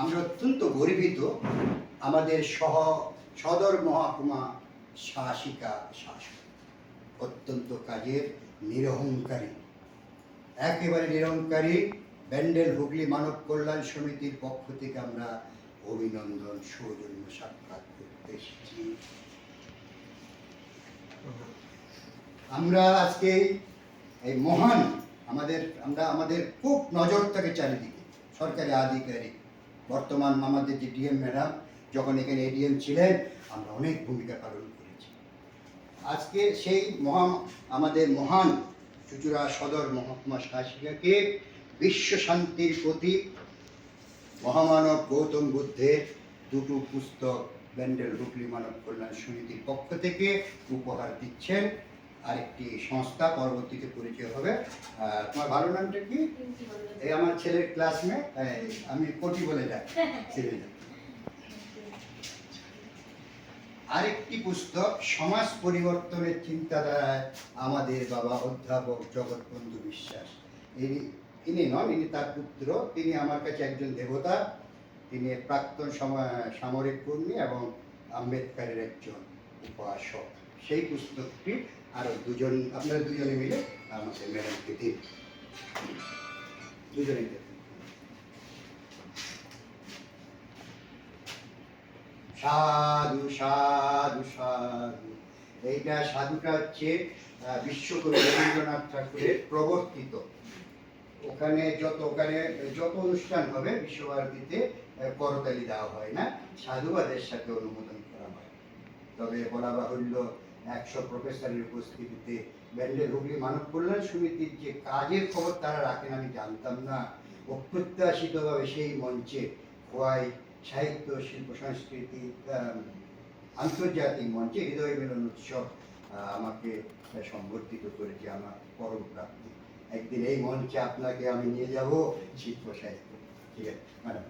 আমরা অত্যন্ত গর্বিত আমাদের সহ, সদর মহাকুমা শাসিকা শাসক। অত্যন্ত কাজের নিরহংকারী। একেবারে নিরহংকারী ব্যান্ডেল হুগলি মানব কল্যাণ সমিতির পক্ষ থেকে আমরা অভিনন্দন, সৌজন্য সাক্ষাৎ করতে এসেছি। আমরা আজকে এই মহান আমাদের, আমরা আমাদের খুব নজর থাকে চারিদিকে, সরকারি আধিকারিক বর্তমান আমাদের যে ডিএম ম্যাডাম, যখন এখানে এডিএম ছিলেন, আমরা অনেক ভূমিকা পালন করেছি। আজকে সেই মহা, আমাদের মহান চুচুড়া সদর মহকুমা শাসিকাকে বিশ্ব শান্তির প্রতীক, মহামানব গৌতম বুদ্ধের দুটো পুস্তক, ব্যান্ডেল হুগলি মানব কল্যাণ সমিতির পক্ষ থেকে উপহার দিচ্ছেন। আরেকটি সংস্থা পরবর্তীতে পরিচয় হবে। তোমার ভালো নামটা কি? এই আমার ছেলের ক্লাসমেট আমি কোটি বলে যাই ছেলেটা আরেকটি পুস্তক, সমাজ পরিবর্তনের চিন্তাধারায় আমাদের বাবা অধ্যাপক জগৎবন্ধু বিশ্বাস। ইনি ইনি নন, ইনি তার পুত্র। তিনি আমার কাছে একজন দেবতা। তিনি প্রাক্তন সমা- সামরিক কর্মী এবং আম্বেদকারের একজন উপাসক। সেই পুস্তকটি আরও দুজন, আপনারা দুজনে মিলে আমাদের ম্যাডামকে দিন। দুজনে সাধু সাধু সাধু। এইটা সাধুটা হচ্ছে বিশ্বকবি রবীন্দ্রনাথ ঠাকুরের প্রবর্তিত। ওখানে যত ওখানে যত অনুষ্ঠান হবে বিশ্বভারতীতে করতালি দেওয়া হয় না। সাধুবাদের সাথে অনুমোদন করা হয়। তবে বলা বাহুল্য একশো প্রফেসরের উপস্থিতিতে ব্যান্ডেল হুগলি মানব কল্যাণ সমিতির যে কাজের খবর তারা রাখেন আমি জানতাম না। অপ্রত্যাশিতভাবে সেই মঞ্চে খোয়াই সাহিত্য, শিল্প, সংস্কৃতি আন্তর্জাতিক মঞ্চে হৃদয় মিলন উৎসব আমাকে সম্বর্ধিত করেছে আমার পরম প্রাপ্তি। একদিন এই মঞ্চে আপনাকে আমি নিয়ে যাব শিল্প, সাহিত্য। ঠিক আছে, ম্যাডাম।